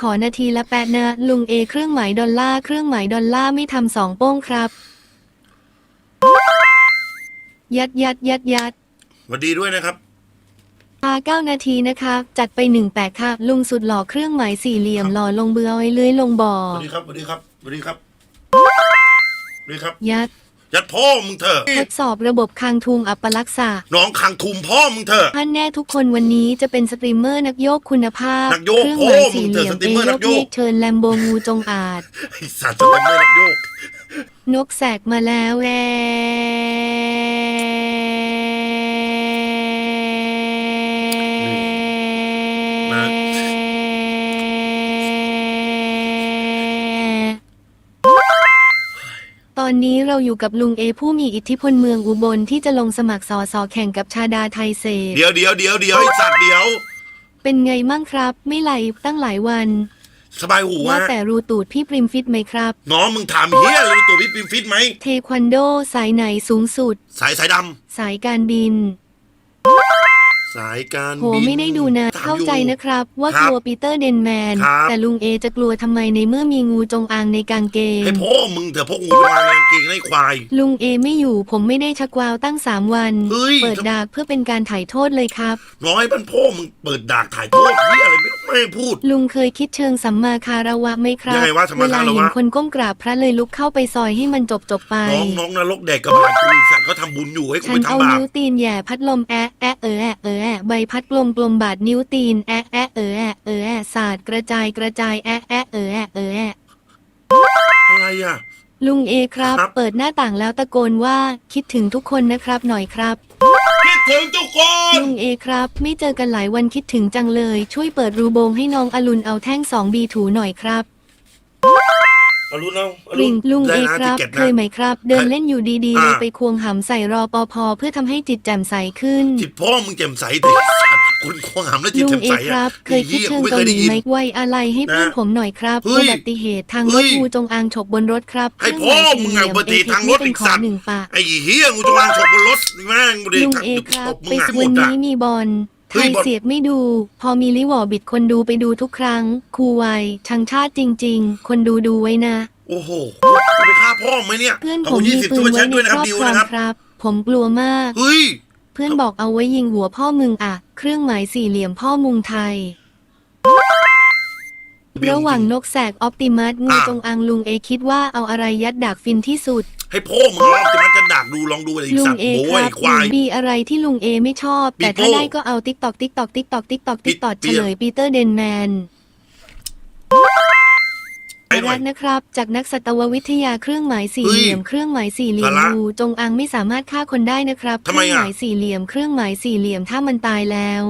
ขอนาทีละแปดนะ ลุงเอเครื่องหมายดอลลาร์เครื่องหมายดอลลาร์ไม่ทำสองโป้งครับ ยัดยัดยัดยัดสวัสดีด้วยนะครับ พาเก้านาทีนะคะจัดไปหนึ่งแปดค่ะ ลุงสุดหล่อเครื่องหมายสี่เหลี่ยมหล่อลงเบือไว้เลื้อยลงบ่อ สวัสดีครับ สวัสดีครับ สวัสดีครับ สวัสดีครับ ยัด ยัดพ่อมึงเถอะทดสอบระบบคางทุงอัปลักษะน้องคังทุมพ่อมึงเถอะท่านแน่ทุกคนวันนี้จะเป็นสตรีมเมอร์นักโยกคุณภาพนักโยกเครื่องหมายโอ้สี่เหลี่ยมมึงเถอะสตรีมเมอร์เอนัโยกกโยกเรียกเชิญแลมโบงูจงอาจไอสัตว์จะเป็นเมื่อนักโยกนกแสกมาแล้วแอ ตอนนี้เราอยู่กับลุงเอผู้มีอิทธิพลเมืองอุบลที่จะลงสมัครสอสอแข่งกับชาดาไทยเศษ เดี๋ยวเดี๋ยวเดี๋ยวเดี๋ยวไอสัตว์เดี๋ยว เป็นไงมั่งครับ ไม่ไหลตั้งหลายวัน สบายหูว่าฮะแต่รูตูดพี่ปริมฟิตไหมครับ น้องมึงถามเฮียเลยตัวพี่ปิมฟิตไหม เทควันโดสายไหนสูงสุด สายสายดสายการบินำ สายการโหบิน ไม่ได้ดูนะถมเข้าอยู่ใจนะครับ ว่าครักบลัวปีเตอร์เดนแมน ครับ แต่ลุงเอจะกลัวทำไมในเมื่อมีงูจงอางในกางเกง ให้พ่อมึงเถอะพวกงูจงอางในกางเกงในควาย ลุงเอไม่อยู่ผมไม่ได้ชักวาวตั้งสามวัน เฮ้ย เปิดดากเพื่อเป็นการถ่ายโทษเลยครับ น้อยมันพ่อมึงเปิดดากถ่ายโทษเฮียอะไรไม่ไม่ให้พูด ลุงเคยคิดเชิงสัมมาคารวะไหมครับยังไงวะสัมเวมาลาคารวะเห็นคนก้มกราบพระเลยลุกเข้าไปซอยให้มันจบจบๆไป น้องน้องนรกแดกกระบาดกูไอ้สัตว์เขาทำบุญอยู่ให้กูฉัไปนเอาทำบาปนิ้วตีนแหย่พัดลมแอะแอะเออแอะเออแอะใบพัดกลมกลมบาดนิ้วตีนแอะแอะเออแอะเออแอะสาดกระจายกระจายแอะแอะเออแอะเออแอะอะไรอะ ลุงเอครับ ครับ เปิดหน้าต่างแล้วตะโกนว่าคิดถึงทุกคนนะครับหน่อยครับ คิดถึงทุกคน ลุงเอครับ ไม่เจอกันหลายวันคิดถึงจังเลย ช่วยเปิดรูโบงให้น้องอรุณเอาแท่งสองบีถูหน่อยครับ อรุณเอาอกรุริ่ณงลุงเอได้นะครับติเก็ตเคนะ ยไหมครับ เดินเล่นอยู่ดีๆอ่า เลยไปควงหำใส่รอปภเพื่อทำให้จิตแจ่มใสขึ้น จิตพ่อมึงแจ่มใสเด็กสัตว์คุณควงหามแล้วจิตลุงแจ่มเอใสคอะรับเคยคิดเชิงไม่เกาเคยหได้ลียินไหมไว้อะไรให้เพื่อนนะผมหน่อยครับเฮ้อุยบัติเหตุทางเฮ้รถยงูจงอางฉกบนรถครับให้เครื่พ่อหมายมึงสี่อะเหลี่ยอุบัติเหตุทางรถเป็นอีกขอสัตว์ หนึ่งปะไอ้เฮียงูจงอางฉกบนรถแม่งบริลุงษัทเอครับตบไปมึงหายสหมวัดนอะนี้มีบอล ไทเฮ้ยยบอลเสียบไม่ดู พอมีลิวอร์บิดคนดูไปดูทุกครั้ง ครูไวชังชาติจริง ๆ คนดูดูไว้นะ โอ้โหจะไปฆ่าพ่อไหมเนี่ยเพื่อนขผอบมคุณมียี่สิบปืซุปนเปอร์แชไว้ทในด้วยนะคครรับอบดิวครองนะครับครับ ผมกลัวมาก เฮ้ย เพื่อนบอกเอาไว้ยิงหัวพ่อมึงอะเครื่องหมายสี่เหลี่ยมพ่อมุงไทย ระหว่างนกแสกออปติมัสงูอะจงอางลุงเอคิดว่าเอาอะไรยัดดากฟินที่สุด ให้พ่อมึงลองจะมันจะดักดูลองดูอะไรอีกลุสังตว์เอโว้ครัยบควาย มีอะไรที่ลุงเอไม่ชอบแต่ถ้าปีโป้ได้ก็เอาติ๊กตอกติ๊กตอกติ๊กตอกติ๊กตอกติ๊กตอกปีเฉลยปีเตอร์เดนแมนไอ้หน่อรัย กนะครับ จากนักสัตววิทยาเครื่องหมายสี่เฮ้ยเหลี่ยมเครื่องหมายสี่เหลี่ยมสาระงูจงอางไม่สามารถฆ่าคนได้นะครับเคทำไมรื่องอะ หมายสี่เหลี่ยมเครื่องหมายสี่เหลี่ยมถ้ามันตายแล้ว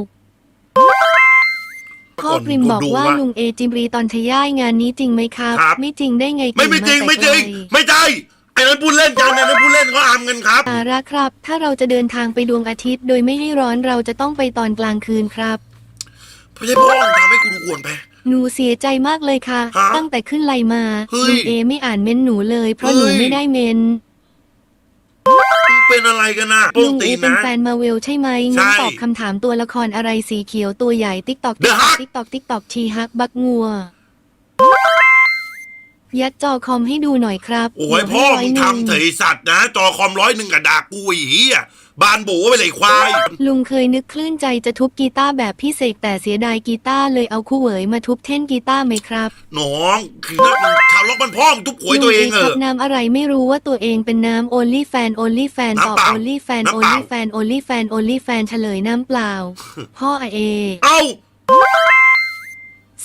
พ่อปริมบอกว่าลุงเอจิมรีตอนทย่ายงานนี้จริงไหมครับ ครับ ไม่จริงได้ไงไม่ไม่จริงเก่าไม่จริงแต่ไม่ใช่ไอ้นั้นพูดเล่นกันไอ้นั้นพูดเล่นเขาอามกันครับไกลสาระครับ ถ้าเราจะเดินทางไปดวงอาทิตย์ โดยไม่ให้ร้อนเราจะต้องไปตอนกลางคืนครับ ไม่ใช่พ่อมึงทำให้กูดูกวนไป หนูเสียใจมากเลยค่ะ ฮะตั้งแต่ขึ้นไลน์มาเฮ้ยลุงเอไม่อ่านเม้นต์หนูเลย เพราะเฮ้หนูยไม่ได้เม้นต์มึงเป็นอะไรกันนะโป้ลุงงเอตีนเป็นนะ แฟนมาเวลใช่ไหมใช่งั้นตอบคำถามตัวละครอะไรสีเขียวตัวใหญ่ติ๊กตอก The Hulk ติ๊กตอกติ๊กตอกชีฮักบักงัว ยัดจอคอมให้ดูหน่อยครับโอ้ยเดี๋วพ่อให้ร้มึงหนึ่ทำเถอะไอ้สัตว์นะ จอคอมร้อยหนึ่งอะด่ากูไอ้เหี้ยบานโบไปเลยควาย ลุงเคยนึกคลื่นใจจะทุบกีตาร์แบบพี่เสกแต่เสียดายกีตาร์เลยเอาคู่เหวยมาทุบเท่นกีตาร์ไหมครับน้องคือถ้ามึงชาวล็อกมันพ่อมึงทุบหวยตัวเองลุเอครัอบน้ำอะไรไม่รู้ว่าตัวเองเป็นน้ำ only fan only fan ตอบน้ำเปล่า only fan น้ำเปล่า only fan only fan only fan เฉลยน้ำเปล่า พ่อเอ เอ้า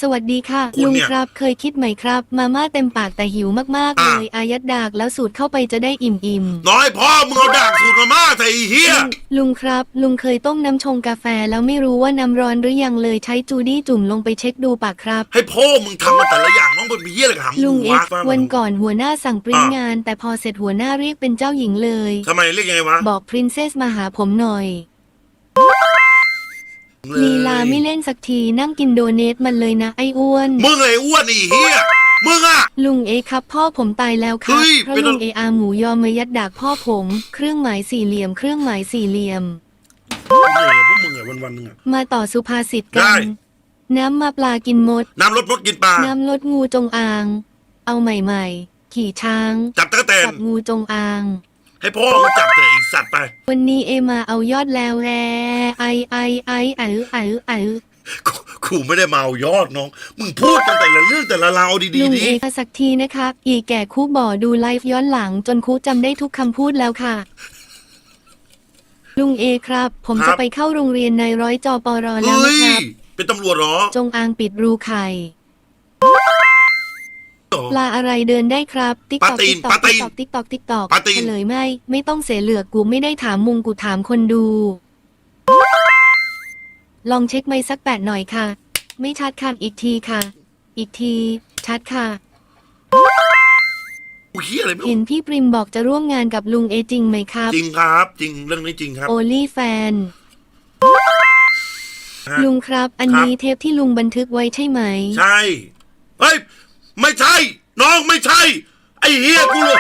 สวัสดีค่ะ คุณลุงเนี่ยครับเคยคิดไหมครับ มาม่าเต็มปากแต่หิวมากๆอะ เลยอายัดดากแล้วสูดเข้าไปจะได้อิ่มอิ่มๆน้อยพ่อมึงเอาด่างสูตรมาม่าใส่ไอ้เหี้ยลุงครับ ลุงเคยต้มน้ำชงกาแฟแล้วไม่รู้ว่าน้ำร้อนหรือยังเลยใช้จูดี้จุ่มลงไปเช็คดูปากครับ ให้พ่อมึงทำมาแต่ละอย่างน้องเป็นเหี้ยอะไรกับหางลุงกูเอ็วะกซ์วันก่อนหัวหน้าสั่งปริ้นอะงาน แต่พอเสร็จหัวหน้าเรียกเป็นเจ้าหญิงเลย ทำไมเรียกยังไงวะ บอกพรินเซสมาหาผมหน่อยเลยลีลาไม่เล่นสักทีนั่งกินโดเนทมันเลยนะไอ้อ้วน มึงไอ้อ้วนไอ้เหี้ยมึงอะ ลุงเอครับ พ่อผมตายแล้วครัเฮ้บยเพราะเป็นลุอะงเออาหมูยอมมายัดดากพ่อผม เครื่องหมายสี่เหลี่ยมเครื่องหมายสี่เหลี่ยมเหนื่อยอะพวกมึงอะวันวันๆหนึงอะ มาต่อสุภาษิตกัได้ น น้ำมาปลากินมด น้ำลดมดกินปลา น้ำลดงูจงอาง เอาใหม่ๆ ขี่ช้างจับตะกแตนจับงูจงอาง ให้พ่อมาจับเถอะอีก สัตว์ไป วันนี้เอมาเอายอดแล้วแรไอไอไอไอไอไอกูกูไม่ได้เมายอดน้อง มึงพูดกันแต่ละเรื่องแต่ละราวดีลุงๆเอนี้ค่ะสักทีนะครับอีแก่คู่บ่อดูไลฟ์ย้อนหลัง จนคู่จำได้ทุกคำพูดแล้วค่ะ ลุงเอครับ ผมครัจะบไปเข้าโรงเรียนในร้อยจอปรแล้วเฮ้นะย ครับ เป็นตำรวจเหรอ จงอางปิดรูไข่ ปลาอะไรเดินได้ครับติ๊กปลาตอกตีติ๊นกตปอลากตีติ๊กนตอกติ๊กตอกติ๊กตอกปลาตีนเฉลยไม่ ไม่ต้องเสียเหลือกกูไม่ได้ถามมุงกูถามคนดู ลองเช็คไม่สักแปดหน่อยค่ะ ไม่ชัดค่ะอีกทีค่ะ อีกที ชัดค่ะกูเฮียอะไรไม่เห็รู้นพี่ปริมบอกจะร่วมงานกับลุงเอจริงไหมครับ จริงครับ จริงเรื่องนี้จริงครับ โอลี่แฟน ฮะลุงครับ อันครับนี้เทปที่ลุงบันทึกไว้ใช่ไหม ใช่ เฮ้ย ไม่ใช่ น้องไม่ใช่ ไอ้เฮียกูเลย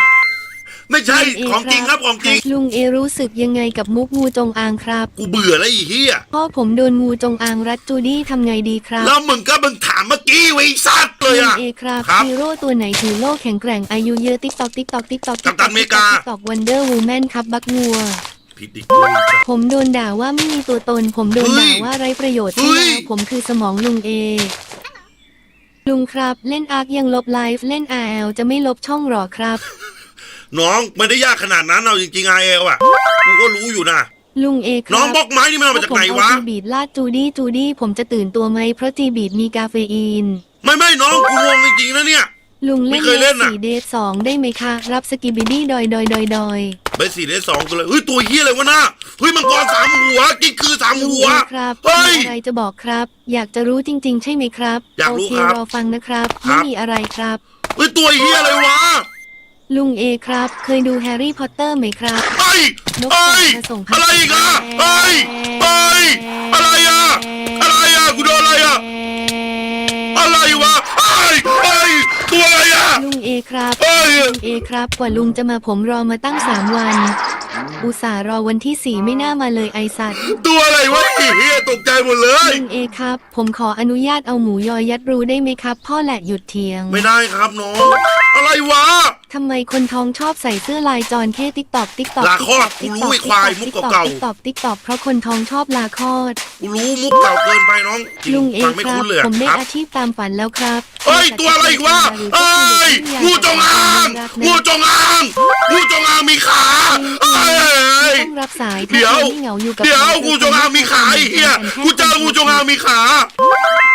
ไม่ใช่ลุเของจริงครับของจริงลุงเอรู้สึกยังไงกับมุกงูจงอางครับ กูเบื่อแล้วไอ้เฮียพ่อผมโดนงูจงอางรัดจูดี้ทำไงดีครับแล้วมึงก็มึงถามเมื่อกี้ไว้ไอ้สัตว์เลยลุงอะเอครับครับ ฮีโร่ตัวไหนถือโล่แข็งแกร่งอายุเยอะติ๊กตอกติ๊กตอกติ๊กตอกกัปตันอเมริกาติ๊กตอกวันเดอร์วูแมนครับบักงัว ผิดอีกกูไอ้สัตว์ผมโดนด่าว่าไม่มีตัวตน ผมโดนเฮ้ยด่าว่าไร้ประโยชน์เฮ้ใช่ย แล้วผมคือสมองลุงเอ ลุงครับ เล่นอาร์คยังลบไลฟ์เล่นอาร์จะไม่ลบช่องหรอครับ น้องไม่ได้ยากขนาดนั้นเอาจริงๆไอเอลอะกูก็รู้อยู่นะ ลุงเอครับน้องบล็อกไม้นี่มันเอามาจากไหนวะถ้ผมเอาจีบีดลาดจูดี้จูดี้ผมจะตื่นตัวไหมเพราะจีบีดมีกาเฟอีน ไม่ไม่น้องกูงงจริงๆนะเนี่ย ลุงเล่นไม่เคยเล่นน่ะสี่เดทสองได้ไหมคะ รับสกิบิดี้ดอยดอยดอยดอยเบสสี่ได้สองกูเลยเฮ้ยตัวเฮียอะไรวะน่าเฮ้ยมังกรสามหัวกิ๊กคือสามลุงหัวเอครับเฮ้ยมีอะไรจะบอกครับ อยากจะรู้จริง ๆ ใช่ไหมครับอยากรู้โอเคครับรอฟังนะครับครัไม่บ มีอะไรครับ เฮ้ยตัวเฮียอะไรวะลุงเอครับ เคยดูแฮร์รี่พอตเตอร์ไหมครับ เฮ้ยนกเฮ้ยมาส่งพัอะไรอีกอะเฮ้ยเฮ้ยอะไรอะอะไรอะกูโดนอะไรอะอะไรวะเฮ้ยเฮ้ยตัวอะไรอะ ลุงเอ ครับเฮ้ยลุงเอครับกว่าลุงจะมาผมรอมาตั้งสามวัน อุตส่าห์รอวันที่สี่ไม่น่ามาเลยไอสัตว์ตัวอะไรวะไอ้เฮียตกใจหมดเลย ลุงเอครับ ผมขออนุญาตเอาหมูยอยัดรูได้ไหมครับ พ่อแหละหยุดเถียง ไม่ได้ครับน้อง อะไรวะ ทำไมคนท้องชอบใส่เสื้อลายจอนแค่ติ๊กตอกติ๊กตอกลาคลอดกูรู้ไอ้ควายมุกเก่าๆติ๊กตอกติ๊กตอกเพราะคนท้องชอบลาคลอดกูรู้มุกเก่าเกินไปน้องจริลุงเอฟังไม่ครับ คุ้นเลยอะผมได้ครับอาชีพตามฝันแล้วครับเฮ้ยตัวอะไรอีกวะเฮ้ยงูจงอางงูจงอางงูจงอางมีขาเฮ้ย ต้องรับสายเดี๋ยวถ้าคุณไม่เหงาอยู่กับเดี๋ยวรางูจงอางมีขาไอ้เฮียกูเจองูจงอางมีขา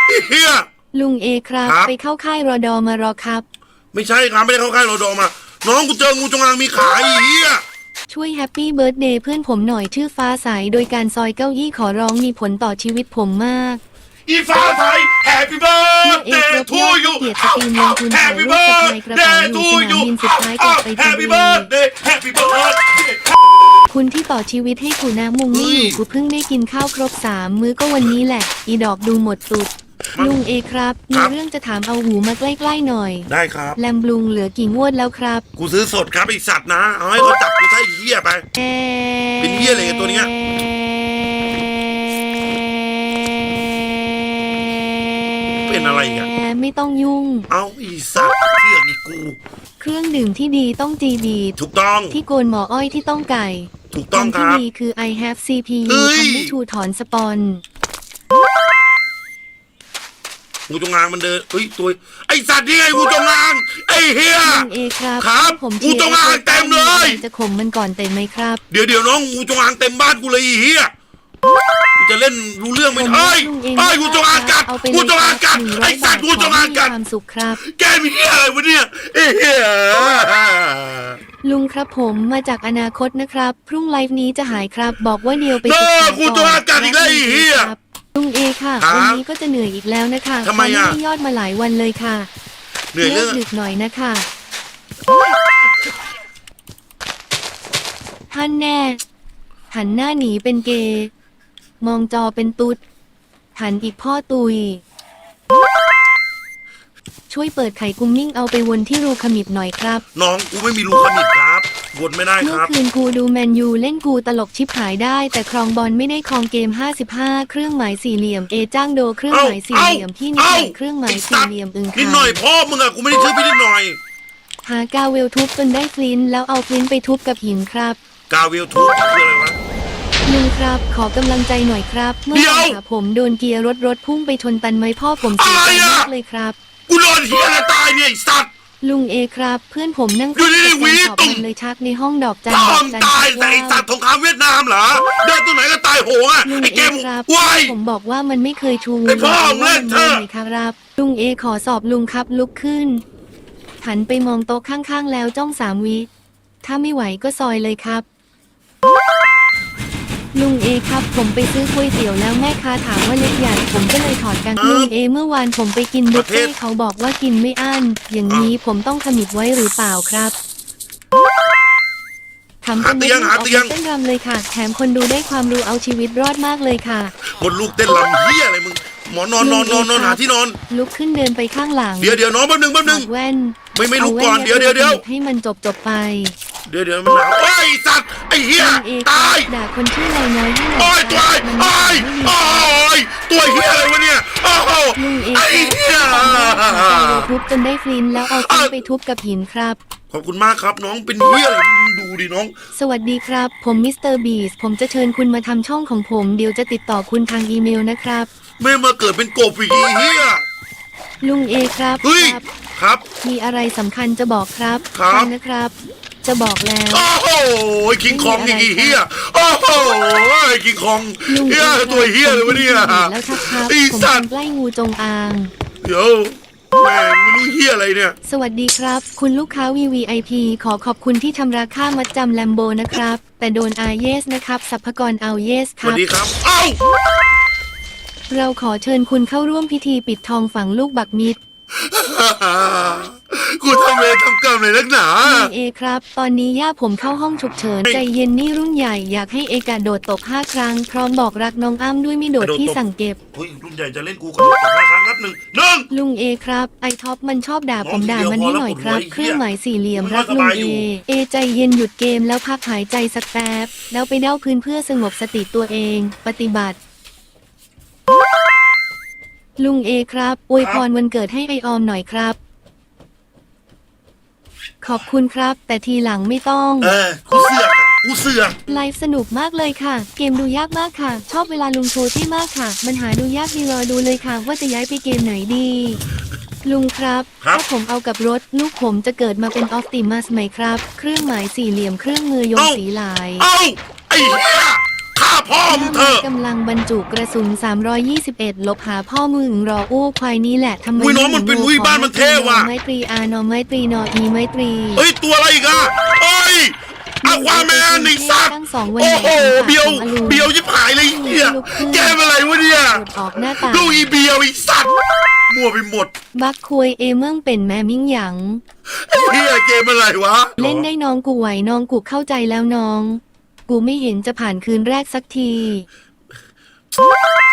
ไอ้เฮีย ลุงเอครับ ครับ ไปเข้าค่ายรอดอมารอครับ ไม่ใช่ครับไม่ได้เข้าค่ายรอดอมา น้องกูเจองูจงอางมีขาไอ้เฮียช่วยแฮปปี้เบิร์ดเดย์เพื่อนผมหน่อยชื่อฟ้าใสโดยการซอยเก้าอี้ขอร้องมีผลต่อชีวิตผมมาก อีฟ้าไทย Happy เมื่อเอ birthday กรบ to ยอด you เกียรติสตรีมลงทุนถ่าย Happy รูปสะพายกระเป๋า birthday อยู่ to สนาม you บินสุดท้ายกลับไปจี Happy บี birthday Happy birthday คุณที่ต่อชีวิตให้กูนะมุงนี่เฮ้ยกูเพิ่งได้กินข้าวครบสามมื้อก็วันนี้แหละ อีดอกดูหมดตุดมัน ลุงเอครับคมีรับเรื่องจะถามเอาหูมาใกล้ๆหน่อย ได้ครับ แลมบลุงเหลือกี่งวดแล้วครับ กูซื้อสดครับไอสัตว์นะ เอาให้เขาจับกูใส่เฮียไป เป็นเหี้ยอะไรตัวเนี้ย เป็นอะไรอะไม่ต้องยุ่ง เอาอีสัตว์เชื่อกอีกู เครื่องดื่มที่ดีต้องจีบีดถูกต้อง ที่โกนหมออ้อยที่ต้องไก่ถูกต้องคที่รับ ดีคือ I have CPU เฮ้ย ทำให้ชูถอนสปอน งูจงอางมันเดินเฮ้ยตัวไอสัตว์นี่ไงงูจงอางไอเฮียลุงเอครับครับให้ผมงูจงอางเต็มเลย จะข่มมันก่อนเต็มไหมครับ เดี๋ยวเดี๋ยวน้องงูจงอางเต็มบ้านกูเลยไอ้เฮียกูจะเล่นรู้เรื่องไหมผมเฮ้ยลุงเองเฮ้ยงูจงอางกัดเไปงูจงอางกัดหนึ่ร้ไอยสัตว์บาทงูจงอางกัดขให้มีความสุขครับ แกมีเฮียอะไรวะเนี่ยไอ้เฮียลุงครับผมมาจากอนาคตนะครับ พรุ่งไลฟ์นี้จะหายครับ บอกว่าเดียวไปเอศึกอษากูจงอางกัดอีกแล้วไอ้เฮียครับ ลุงเอค่ะ ครับวันนี้ก็จะเหนื่อยอีกแล้วนะคะทำไมอะเพราไม่ได้ยอดมาหลายวันเลยค่ะเหนื่อยเลิเรื่อกงดึกหน่อยนะคะท่านแน่ หันหน้าหนีเป็นเกย์มองจอเป็นตุ๊ด หันอีกพ่อตุย ช่วยเปิดไข่กุ้งมิ่งเอาไปวนที่รูขมิบหน่อยครับ น้องกูไม่มีรูขมิบครับ วนไม่ได้คเมื่อรับ คืนกูดูแมนยูเล่นกูตลกชิบหายได้ แต่ครองบอลไม่ได้ครองเกม 55 เครื่องหมายสี่เหลี่ยมเอจ้างโดเครื่องหมายสี่เหลี่ยมพี่นิดหน่อยเครื่องหมายสี่เหลี่ยมอึงนิดหน่อยพ่อมึงอะกูไม่ได้ชื่อพี่นิดหน่อย หากาเวลทุบจนได้ฟลินต์แล้วเอาฟลินต์ไปทุบกับหินครับ กาเวลทูคืออะไรวะ ลุงครับ ขอกำลังใจหน่อยครับ เมื่อเดี๋ยววานค่ะผมโดนเกียร์รถรถพุ่งไปชนตันไม้พ่อผมเสียใจอะไรอะ มากเลยครับ กูโดนเฮียอะไรตายเนี่ยไอ้สัตว์ ลุงเอครับ เพื่อนผมนั่งอยู่ดีๆหวีสอบตุ่มมันเลยชักในห้องดอกจันพ่อดอกมงจันตายแต่ไอ้สัตว์สงครามเวียดนามเหรอเดินตรงไหนก็ตายโหงอะลุงไอ้เกเอมครับวาย ผมบอกว่ามันไม่เคยชูไอ้พ่อมึงเล่นเถอะว่ามันครับ ลุงเอขอสอบลุงครับลุกขึ้นหันไปมองโต๊ะข้างๆ แล้วจ้องสามวิถ้าไม่ไหวก็ซอยเลยครับ ลุงเอครับ ผมไปซื้อก๋วยเตี๋ยวแล้วแม่ค้าถามว่าเล็กใหญ่ผมก็เลยถอดกันลุงเอเมื่อวานผมไปกินบุฟเฟ่ต์เขาบอกว่ากินไม่อั้นอย่างนี้ผมต้องขมิบไว้หรือเปล่าครับทำจนไม่ต้องออกมาเต้นรำเลยค่ะ แถมคนดูได้ความรู้เอาชีวิตรอดมากเลยค่ะบนลูกเต้นลำเฮียอะไรมึงหมอนอนนอนนอนนอนหาที่นอน ลุกขึ้นเดินไปข้างหลัง เดี๋ยวเดี๋ยวน้องแป๊บนึงแป๊บนึงถอดแว่นไม่ไม่ลุกอาแว่ก่อนเดี๋ยวเดี๋ยวเดี๋ยวให้มันจบจบไป เดี๋ยวเดี๋ยวมันหนาวเฮ้ยไอ้สัตว์ไอ้เฮียเอตาย ด่าคนชื่อไรน้อยให้หน่โอ้อยยตัวมันไอ้ไม่โอ้ยตัวเฮียอะไรวะเนี่ยโอ้โหลุงเอไอ้เฮียทุบจนได้ฟลินแล้วเอาฟลินไปทุบกับหินครับ ขอบคุณมากครับน้องเป็นเฮียอะไรดูดิน้อง สวัสดีครับ ผมมิสเตอร์บีสผมจะเชิญคุณมาทำช่องของผม เดี๋ยวจะติดต่อคุณทางอีเมลนะครับ ไม่มาเกิดเป็นกบอีกเฮียลุงเอครับเฮ้ยครับครับ มีอะไรสำคัญจะบอกครับครับ ฟังนะครับ จะบอกแล้ว โอ้โหคิงคองอีกทีเฮียโอ้โหคิงคองลุงเฮียเอครับตัวเฮียเลยวะเนี่ยผมกินบุหรี่แล้วครับครับไอ้ผมสัตเป็นว์ใกล้งูจงอาง เดี๋ยวแม่งไม่รู้เฮียอะไรเนี่ยสวัสดีครับ คุณลูกค้า VVIP ขอขอบคุณที่ชำระค่ามัดจำแลมโบนะครับ แต่โดนอาเยสนะครับสัพพกรเอาเยสสควัสรับดีครับเอ้าเราขอเชิญคุณเข้าร่วมพิธีปิดทองฝังลูกบักมิด กูทำเวรทำกรรมเลยนักหนาลุงเอครับ ตอนนี้ย่าผมเข้าห้องฉุกเฉิน ใจเย็นนี่รุ่นใหญ่อยากให้เอกาโดดตบห้าครั้ง พร้อมบอกรักน้องอ้ำด้วยไม่โดดกระโดดที่ตบสั่งเก็บ เฮ้ยรุ่นใหญ่จะเล่นกูกระโดดตบห้าครั้งนับหนึ่งหนึ่ง ลุงเอครับ ไอท็อปมันชอบด่าผมด่ามันให้หน่อยครับพอแล้วเครื่องหมายสี่เหลี่ยมมันรักสลุงบายอเอยู่เอใจเย็นหยุดเกมแล้วพักหายใจสักแป๊บ แล้วไปเด้าพื้นเพื่อสงบสติตัวเอง ปฏิบัติลุงเอครับอวยพรวันเกิดให้ไอออมหน่อยครับ ขอบคุณครับ แต่ทีหลังไม่ต้อง เออกูเสือกอะกูเสือก ไลฟ์สนุกมากเลยค่ะ เกมดูยากมากค่ะ ชอบเวลาลุงโชว์ที่มากค่ะ มันหาดูยากดีรอดูเลยค่ะ ว่าจะย้ายไปเกมไหนดี ลุงครับ ครับ ถ้าผมเอากับรถ ลูกผมจะเกิดมาเป็นออฟติมัสไหมครับ เครื่องหมายสี่เหลี่ยมเครื่องมือยงสีลาย เอ้าไอ้เหี้ยฆ่า พ่อมึงเถอะกำลังบรรจุกระสุน 321 ลบหาพ่อมึงรออู้ควายนี้แหละทำไมอุ้ยน้องมันเป็นอุ้ยบ้านมันเท่ว่ะไมตรีอานอไมตรีนออีไมตรีเฮ้ยตัวอะไรอีกอะเฮ้ยอควาแมนไอ้สัตว์ตั้งสองวันโอ้โหไหนเบียวของอลูเบียวยิบหายเลยไอ้เหี้ยแกเป็นอะไรวะเนี่ยหลุดออกหน้าตาลูกอีเบียวไอ้สัตว์มั่วไปหมด บักคุยเอเมืองเป็นแม่มิ่งหยังไอ้เหี้ยเกมอะไรวะ เล่นได้น้องกูไหวน้องกูเข้าใจแล้วน้อง กูไม่เห็นจะผ่านคืนแรกสักที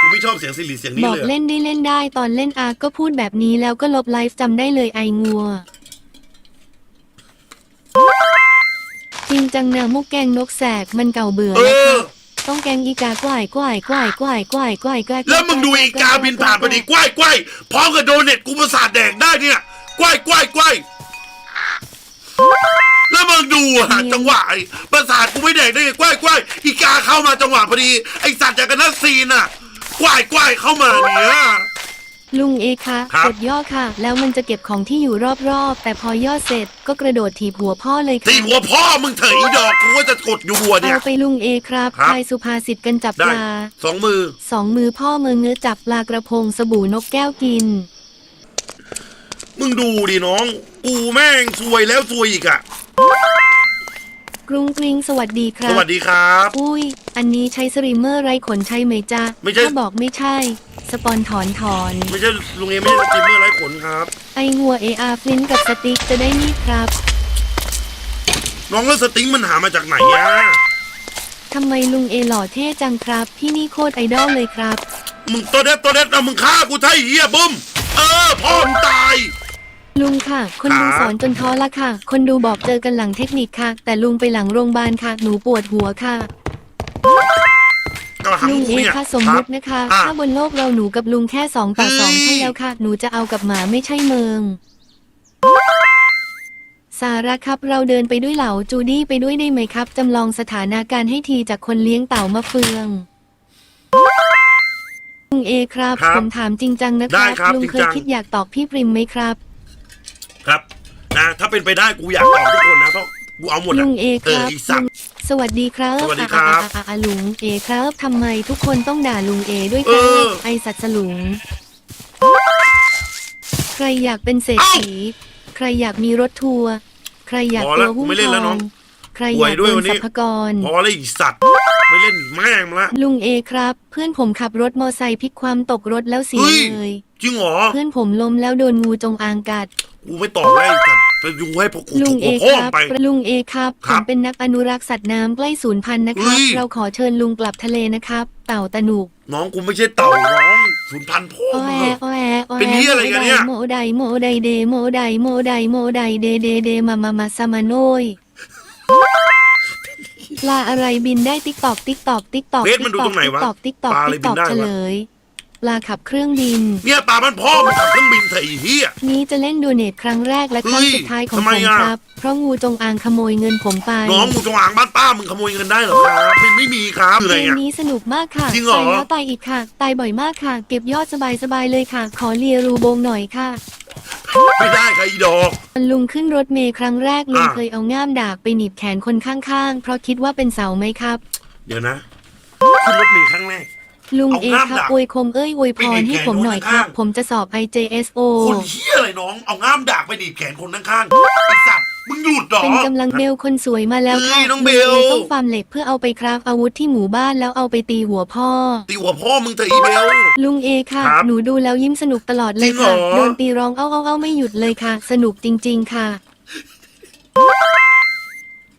กูไม่ชอบเสียงสิริเสียงนี้บอกเลยอะเล่นได้เล่นได้ตอนเล่นอาก็พูดแบบนี้แล้วก็ลบไลฟ์จำได้เลยไองัว จริงจังนะมุกแกงนกแสกมันเก่าเบื่อเอแล้วอครับต้องแกงอีกากว่ายกว่ายกว่ายกว่ายกว่ายกว่ายกว่ายแล้วมึงดูอีกาบินผ่านพอดีกว้ายกว้ายพร้อมกับโดเน็ตกูประสาทแดกได้เนี่ยกว้ายกว้ายกว้าย แล้วมึงดูอะจังหวะไอ้ประสาทกูไม่แดกได้ไงกว้ายกว้ายอีกาเข้ามาจังหวะพอดี ไอสัตว์จากกันนัดซีนอะกว้ายกว้ายเข้ามาเนี่ย ลุงเอคะครับ กดย่อค่ะ แล้วมันจะเก็บของที่อยู่รอบๆ แต่พอย่อเสร็จก็กระโดดถีบหัวพ่อเลยตีค่ะหัวพ่อมึงเถอะอีดอกกูว่าจะกดอยู่หัวเนี่ย เอาไปลุงเอครับครับ ทายสุภาษิตกันจับได้ปลาสองมือ สองมือพ่อมือเงื้อจับปลากระพงสบู่นกแก้วกิน มึงดูดิน้อง กูแม่งซวยแล้วซวยอีกอะ กรุงกริงสวัสดีครัสบ วัสดีครับ อุ้ย อันนี้ใช้สตรีมเมอร์ไร้ขนใช่ไหมจ๊ะไม่ใช่ ถ้าบอกไม่ใช่ สปอนถอนถอน ไม่ใช่ลุงเอไม่ใช่สตรีมเมอร์ไร้ขนครับ ไองัวเออาฟลินกับสติ๊กจะได้นี่ครับน้องแล้วสติ้งมันหามาจากไหนอะทำไมลุงเอหล่อเท่จังครับ พี่นี่โคตรไอดอลเลยครับ มึงตัวเด็ดตัวเด็ดเอามึงฆ่ากูไทยเฮียบึ้มเออพ่อมึงตาย ลุลุงค่ะ คนดูครับสอนจนท้อละค่ะ คนดูบอกเจอกันหลังเทคนิคค่ะ แต่ลุงไปหลังโรงพยาบาลค่ะ หนูปวดหัวค่ะ ก็ลุงทำเอเนี่ย ค่ะสมมุตินะคะ อะ ถ้าบนโลกเราหนูกับลุงแค่สองต่อสองเฮ้ยใช่แล้วค่ะ หนูจะเอากับหมาไม่ใช่เมือง สาระครับเราเดินไปด้วยเหล่าจูดี้ไปด้วยได้ไหมครับจำลองสถานาการณ์ให้ทีจากคนเลี้ยงเต่ามะเฟือง ลุงเอครับ ครับผมถามจริงจังนะคได้รับครับลุงจริงเคยจังคิดอยากตอกพี่ปริมไหมครับ ครับนะถ้าเป็นไปได้กูอยากตอบทุกคนนะเพราะกูเอาหมดลุอะงเอคเออรับไอีสัตว์สวัสดีครับสวัสดีครับอะอะอะอะลุงเอครับทำไมทุกคนต้องด่าลุงเอด้วยเอครับอไอสัตว์สลุง ใครอยากเป็นเศรษฐีใครอยากมีรถทัวร์ใครอยากพอตัแล้ววหุ้นไม่เล่นทแล้วน้อองงใครอยากป่วยด้วยเป็นวันนี้สรรพากร พอแล้วไอีสัตว์ ไม่เล่นแม่งมาละ ลุงเอครับ เพื่อนผมขับรถมอไซค์พลิกความตกรถแล้วเสียเฮ้ย เลย จริงเหรอ เพื่อนผมล้มแล้วโดนงูจงอางกัด กูไม่ตอบแล้วไอ้สัตว์จะยูให้พวกกูลุถูงกเอหัวคพ่อรับไป ลุงเอครับ คผรับมเป็นนักอนุรักษ์สัตว์น้ำใกล้สูญพันธุ์นะครับ เฮ้ย เราขอเชิญลุงกลับทะเลนะครับ เต่าตะหนุกน้องกูไม่ใช่เต่าน้องศูนย์พันพ่อโอมึงแอเหรอโอแอโอแอเป็นเหี้ยอะไรกันเนี่ยโมไดโมไดเดโมไดโมไดโมไดเดเดเดมามามาซามาโนย ปลาอะไรบินได้ติ๊กตอกติ๊กตอกติ๊กตอกเบสมันดูตรงไหนวะตอกติ๊กตอกปลาอะไรติ๊กตอกบินได้วะ เฉลย ปลาขับเครื่องบิน เนี่ยปลามันพ่อมึงขับเครื่องบินใส่ไอ้เหี้ยนี้จะเล่นดูเนตครั้งแรกและครั้งเฮ้ยสุดท้ายของทำไมผมอะ ครับ เพราะงูจงอางขโมยเงินผมไปน้องงูจงอางบ้านป้ามึงขโมยเงินได้เหรอครับไม่ไม่มีครับคืออะไรเกมอะ นี้สนุกมากค่ะจริงเหรอ ตายแล้วตายอีกค่ะ ตายบ่อยมากค่ะ เก็บยอดสบายๆเลยค่ะ ขอเลียรูโบงหน่อยค่ะ ไม่ได้ใครอีดอก ลุงขึ้นรถเมล์ครั้งแรกลุงอะ เคยเอาง่ามดากไปหนีบแขนคนข้างๆ เพราะคิดว่าเป็นเสาไหมครับ เดี๋ยวนะขึ้นรถเมล์ครั้งแรก ลุงเอาเอง่ามครับดากอวยคมเอ้ยอวยพไปหนีรบให้แขนผมหน่อยครับคนข้างๆผมจะสอบ IJSO คนเหี้ยอะไรน้อง เอาง่ามดากไปดีดแขนคนข้างๆไอ้สัตว์มึงหลุดเหรอ เป็นกำลังเบลคนสวยมาแล้วค่ะเอ้ยน้องลุเบลเอต้องฟาร์มเหล็กเพื่อเอาไปคราฟอาวุธที่หมู่บ้านแล้วเอาไปตีหัวพ่อ ตีหัวพ่อมึงเถอะอีเบล ลุงเอค่ะ ครับหนูดูแล้วยิ้มสนุกตลอดเลยจริงเหรค่ะอโดนตีร้องเอ้าเอ้าเอ้าไม่หยุดเลยค่ะ สนุกจริง ๆ ค่ะ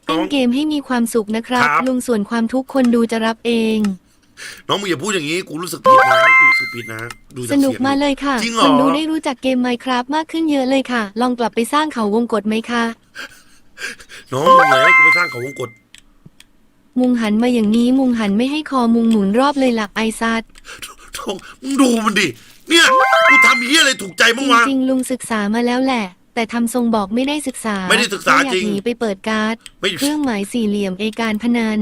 เล่นเกมให้มีความสุขนะครับ ครับ ลุงส่วนความทุกข์คนดูจะรับเอง น้องมึงอย่าพูดอย่างนี้ กูรู้สึกผิดนะกูรู้สึกผิดนะ ดูจากสนุกเสียงมาเลยค่ะจริงเหรอคนดูได้รู้จักเกมไมครับมากขึ้นเยอะเลยค่ะ ลองกลับไปสร้างเขาวงกฏไหมคะ น้องมึงเลยให้กูไปสร้างเขาวงกตมุงหันมาอย่างนี้มุงหันไม่ให้คอมุงหมุนรอบเลยหลักไอซัดโธ่มึงดูมันดิ เนี่ย กูทำเหี้ยอะไรถูกใจจบ้างวะริงๆลุงศึกษามาแล้วแหละ แต่ทำทรงบอกไม่ได้ศึกษาไม่ได้ศึกษาอยาจริกงหนีไปเปิดการ์ดไม่ เครื่องหมายสี่เหลี่ยมเอการพนัน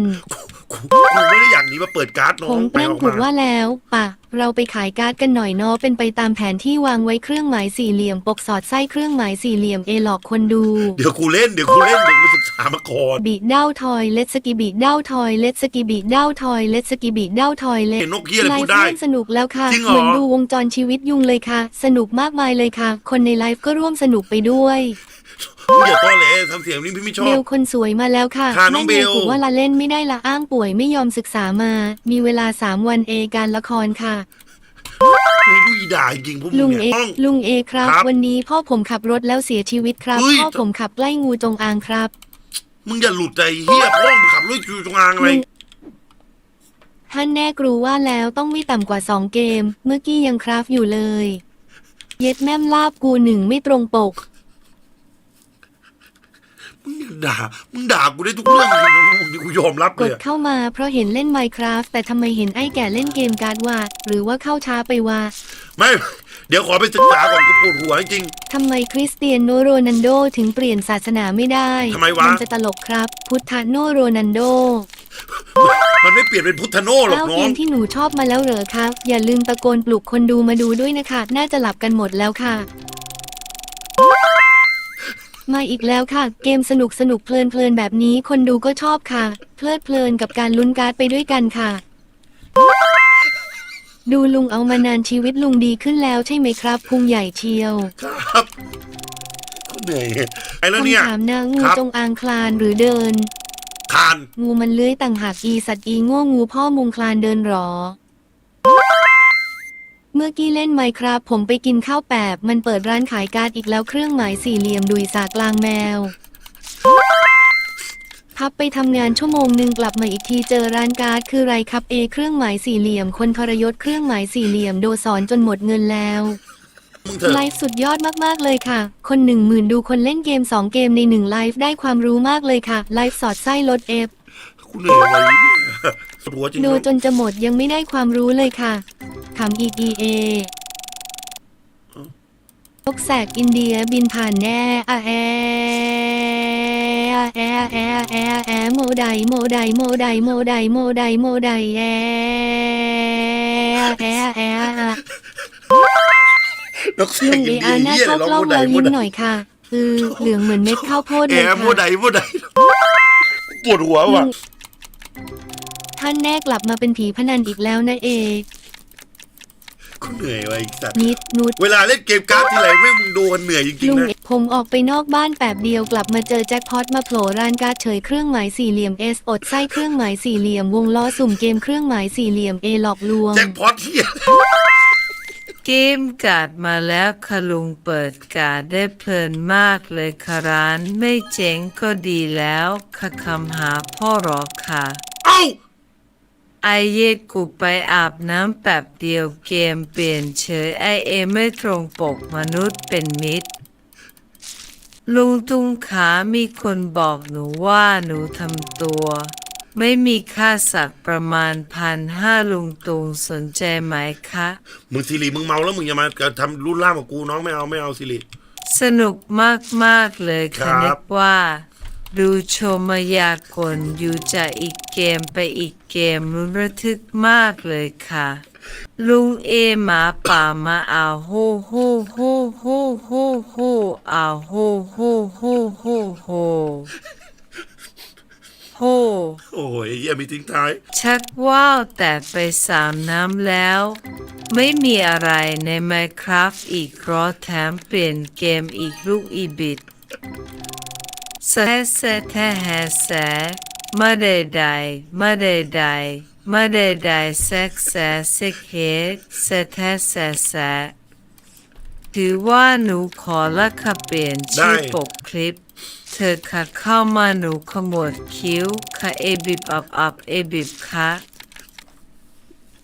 กูกูกูไม่ได้อยากหนีมาเปิดการ์ดน้ผองงไปแป้งออกถูกมาว่าแล้วป่ะ เราไปขายการ์ดกันหน่อยเนาะเป็นไปตามแผนที่วางไว้เครื่องหมายสี่เหลี่ยมปกสอดไส้เครื่องหมายสี่เหลี่ยมเอหลอกคนดู เดี๋ยวกูเล่นเดี๋ยวกูเล่นเดี๋ยวกูศึกษามาก่อนบีเด้าทอยเลสกิบีเด้าทอยเลสกิบีเด้าทอยเลสกิบีเด้าทอยเลเห็นนกเหี้ยอะไรไลพูดฟ์ได้ เล่นสนุกแล้วค่ะจริงเหรอ มือนดูวงจรชีวิตยุงเลยค่ะ สนุกมากมายเลยค่ะ คนในไลฟ์ก็ร่วมสนุกไปด้วยมึง อย่าต้อแหลทำเสียงนี้พี่ไม่ชอเบบ ลคนสวยมาแล้วค่ะค่ะน้องแม่เบลกูว่าละเล่นไม่ได้ละอ้างป่วยไม่ยอมศึกษามา มีเวลาสามวันเอการละครค่ะไม่รู้อีด่าจริงๆพวกมึลุงงเอเนี่ยต้อง ลุงเอครับ ครับวันนี้พ่อผมขับรถแล้วเสียชีวิตครับ เฮ้ย พ่อผมขับใกล้งูจงอางครับ มึงอย่าหลุดใจเหี้ยพ่อมึงขับรถจูจงอางอะไร ลุง ท่านแน่กรูว่าแล้วต้องไม่ต่ำกว่าสองเกม เมื่อกี้ยังคราฟอยู่เลย เย็ดแม่มลาบกูหนึ่งไม่ตรงปกมึงอย่า ด่า มึงด่ากูได้ทุกเรื่องจริงๆนะพวกมึงนี่กูยอมรับกเลยดอะเข้ามาเพราะเห็นเล่น Minecraft แต่ทำไมเห็นไอ้แก่เล่นเกมการ์ดว่า หรือว่าเข้าช้าไปว่าไม่ เดี๋ยวขอไปศึกษาก่อนกูปวดหัวจริง ทำไมคริสเตียโนโรนันโดถึงเปลี่ยนศาสนาไม่ได้ทำไมวะ นจะตลกครับ พุทธาโนโรนันโดมันไม่เปลี่ยนเป็นพุทธโนหรอกเล่าน้เกองมที่หนูชอบมาแล้วเหรอครับ อย่าลืมตะโกนปลุกคนดูมาดูด้วยนะคะ น่าจะหลับกันหมดแล้วค่ะ มาอีกแล้วค่ะ เกมสนุกสนุกเพลินเพลินแบบนี้คนดูก็ชอบค่ะ เพลิดเพลินกับการลุ้นการ์ดไปด้วยกันค่ะ ดูลุงเอามานานชีวิตลุงดีขึ้นแล้วใช่ไหมครับพุงใหญ่เชียวครับกูเหนื่อยไอ้แล้วเนี่ยคำถามนะงูครับจงอางคลานหรือเดินคานงูมันเลื้อยต่างหากอีสัตว์อีโง่งูพ่อมุงคลานเดินหรอ เมื่อกี้เล่นไมครับ ผมไปกินข้าวแปบ มันเปิดร้านขายการ์ดอีกแล้วเครื่องหมายสี่เหลี่ยมดุยสากลางแมว พับไปทำงานชั่วโมงหนึ่งกลับมาอีกทีเจอร้านการ์ดคือไรครับเอเครื่องหมายสี่เหลี่ยม คนทรยศเครื่องหมายสี่เหลี่ยมโดสอนจนหมดเงินแล้วมึงเถอะไลฟ์สุดยอดมากๆเลยค่ะ คนหนึ่งหมื่นดูคนเล่นเกม 2 เกมในหนึ่งไลฟ์ได้ความรู้มากเลยค่ะ ไลฟ์สอดไส้ลดเอฟ กูเหนื่อยไว้ ปวดหัวจริงดูเนาะจนจะหมดยังไม่ได้ความรู้เลยค่ะขำอีก EA พกแสกอินเดียบินผ่านแน่อะแออะแออะแออะแออะแอโมไดโมไดโมไดโมไดโมไดโมไดแออะแออะแออะนกแสลุกงอิเอนเดีอายหน้าเหี้ยชอบร้องเล่าโมไดเราโมยิ้มไดหน่อยค่ะคือเหลืองเหมือนเม็ดข้าวโพดแอเลยร์โมค่ะไดโมไดปวดหัวว่ะ ท่านแน่กลับมาเป็นผีพนันอีกแล้วนะเอกกูเหนื่อยไว้ไอ้สัตว์นิดนุดเวลาเล่นเกมการ์ดทีไรแม่งมึงโดนเหนื่อยจริงลุงๆนะ เอกผมออกไปนอกบ้านแป๊บเดียวกลับมาเจอแจ็คพอตมาโผล่ร้านการ์ดเฉยเครื่องหมายสี่เหลี่ยมเอสอดไส้เครื่องหมายสี่เหลี่ยมวงล้อสุ่มเกมเครื่องหมายสี่เหลี่ยมเอหลอกลวง แจ็คพอตเฮียเกมการ์ดมาแล้วค่ะลุงเปิดการ์ดได้เพลินมากเลยค่ะร้าน ไม่เจ๋งก็ดีแล้วค่ะคำหาพ่อหรอกค่ะ เอ้า ไอเย็ดกูไปอาบน้ำแป๊บเดียวเกมเปลี่ยนเฉยไอเอไม่ตรงปกมนุษย์เป็นมิตร ลุงตุงขามีคนบอกหนูว่าหนูทำตัว ไม่มีค่าสักประมาณพันห้าลุงตุงสนใจไหมคะ มึงสิริมึงเมาแล้วมึงอย่ามาทำรุ่นล่ามกับกูน้องไม่เอาไม่เอาสิริสนุกมาก ๆ เลยครัค่ะบนึกว่า ดูชมมายากลอยู่จากอีกเกมไปอีกเกมรุนระทึกมากเลยค่ะ ลุงเอหมาป่ามาเอาโฮโฮโฮโฮโฮโฮเอาโฮโฮโฮโฮโฮโฮโอ้ยเฮียมีทิ้งท้าย ชักว้าวแต่ไปสามน้ำแล้ว ไม่มีอะไรใน Minecraft อีกเพราะแถมเปลี่ยนเกมอีกลูกอีบิดแสแสแทแฮแสมาใดใดมาใดใดมาใดใดแซกแสเซกเฮดแสแทแสแสถือว่าหนูขอละค่ะเปลี่ยนชื่อปกคลิป เธอค่ะเข้ามาหนูขมวดคิ้วค่ะเอบิบอับอับเอบิบค่ะ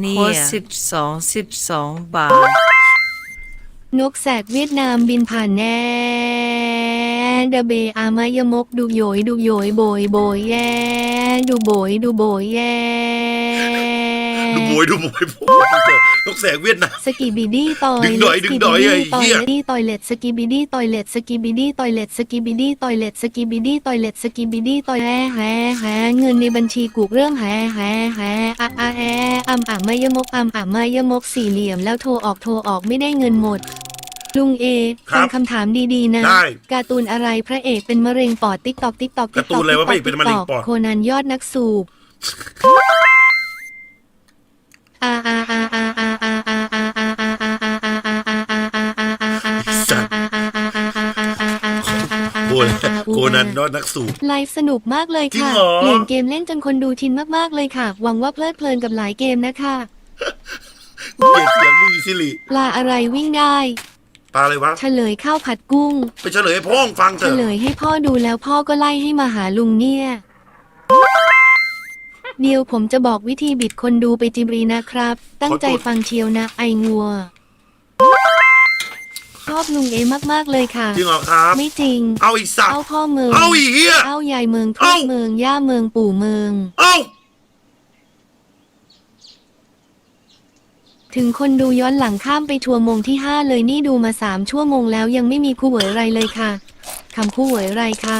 เนี่ยสิบสองสิบสองบาท นกแสกเวียดนามบินผ่านแน่เดเบอามายมกดูโยยดูโยยโบยโบยแย่ดูโบยดูโบยแย่ดูโบยดูโบยโบยเถอะ นกแสกเวียดนาม สกีบิดี้ตอยดึงดอยดึงดอยไอ้ตอยเหี้ยเลดี้ตอยเล็ตสกีบิดี้ตอยเล็ตสกีบิดี้ตอยเล็ตสกีบิดี้ตอยเล็ตสกีบิดี้ตอยเล็ตสกีบิดี้ตอยแห่แห่แห่เงินในบัญชีกูเริ่มแห่แห่แห่อะอะแออัมอ่ามายมกอัมอ่ามายมกสี่เหลี่ยมแล้วโทรออกโทรออกไม่ได้เงินหมด ลุงเอครัฟังคำถามดีๆนะ ได้การ์ตูนอะไรพระเอกเป็นมะเร็งปอดติ๊กตอกติ๊กตอกการ์ตูนอะไรวะพระเอกเป็นมะเร็งปอด โคนันยอดนักสูบ นันนอดนักสูบ ไลฟ์สนุกมากเลยค่ะจริงเหรอ เปลี่ยนเกมเล่นจนคนดูชินมากๆเลยค่ะ หวังว่าเพลิดเพลินกับหลายเกมนะคะเกลียดเสียงมึงอีสิริปลาอะไรวิ่งได้ ปลาอะไรวะ เฉลยข้าวผัดกุ้ง ไปเฉลยให้พ่อฟังเถเฉอะลยให้พ่อดูแล้วพ่อก็ไล่ให้มาหาลุงเนี่ย เดียวผมจะบอกวิธีบิดคนดูไปจิบรีนะครับ ตั้งใจฟังเชียวนะไองัวช อบลุงเอมากๆเลยค่ะ จริงเหรอครับ ไม่จริง เอาอีสัตเอาว์พ่อเมืองเอาอีเหี้ย เอายายเมืองทวเอ้าดเมืองย่าเมืองปู่เมือง เอาถึงคนดูย้อนหลังข้ามไปชั่วโมงที่ 5 เลยนี่ดูมา 3 ชั่วโมงแล้วยังไม่มีคู่เหวยไรเลยค่ะคำคู่เหวยไรคะ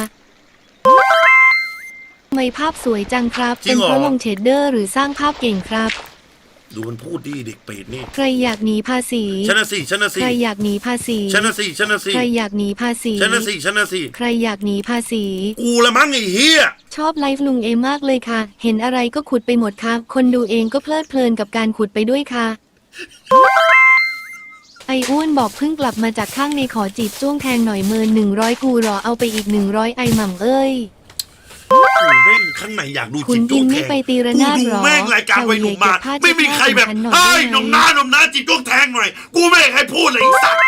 ทำไมภาพสวยจังครับ จริเป็งนเหรอ เพราะลงเชดเดอร์หรือสร้างภาพเก่งครับ ดูมันพูดดีเด็กเป็ดนี่ใครอยากหนีภาษีชนะสิชนะสิใครอยากหนีภาษีชนะสิชนะสิใครอยากหนีภาษีชนะสิชนะสิใครอยากหนีภาษี กูละมั้งไอ้เหี้ยชอบไลฟ์ลุงเอมากเลยค่ะ เห็นอะไรก็ขุดไปหมดครับคนดูเองก็เพลิดเพลินกับการขุดไปด้วยค่ะ ไอ้อ้วนบอกเพิ่งกลับมาจากข้างในขอจีบจ้วงแทงหน่อยเมินหนึ่งร้อยกูรอเอาไปอีกหนึ่งร้อยไอหม่ำเอ้ย กูแม่งข้างในอยากดูคุจิณบจ้วงอินแทไม่งไปตีระกูนาดดูหรอแม่งรายการวัยหนุ่มมาเก็บผ้าไม่มีใครแบบเช็ดหน้าเฮ้ยให้หนุ่มน้าหนุ่มน้าจิบจ้วงแทงหน่อย กูไม่ให้ใครพูดเลยไอ้สัตว์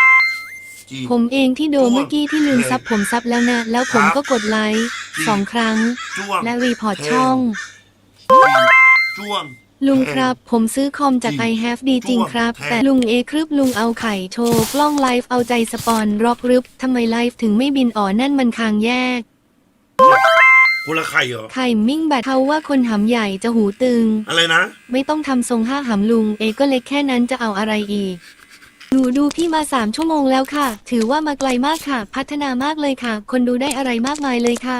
จีบผมเองที่โดนเมื่อกี้ที่ลืมซับผมซับแล้วนะ แล้วผมครับก็กดไลค์สองครั้ง จ้วงและรีพอร์ตช่อง จ้วง ลุงครับ ผมซื้อคอมจาก จริง i have ดีจริงครับแพงแต่ลุงเอครึบลุงเอาไข่โชว์กล้องไลฟ์เอาใจสปอนร็อกรึบทำไมไลฟ์ถึงไม่บินอ๋อนั่นมันคางแยก คนละไข่เหรอ ไข่มิ่งแบบเขาว่าคนหำใหญ่จะหูตึง อะไรนะ ไม่ต้องทำทรงห้าหำลุง เอก็เล็กแค่นั้นจะเอาอะไรอีก หนูดูพี่มาสามชั่วโมงแล้วค่ะ ถือว่ามาไกลมากค่ะ พัฒนามากเลยค่ะ คนดูได้อะไรมากมายเลยค่ะ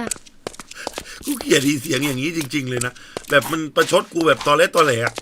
กูเกลียดอีเสียงอย่างนี้จริง ๆ เลยนะ แบบมันประชดกูแบบตอเล็ตอแหลอะ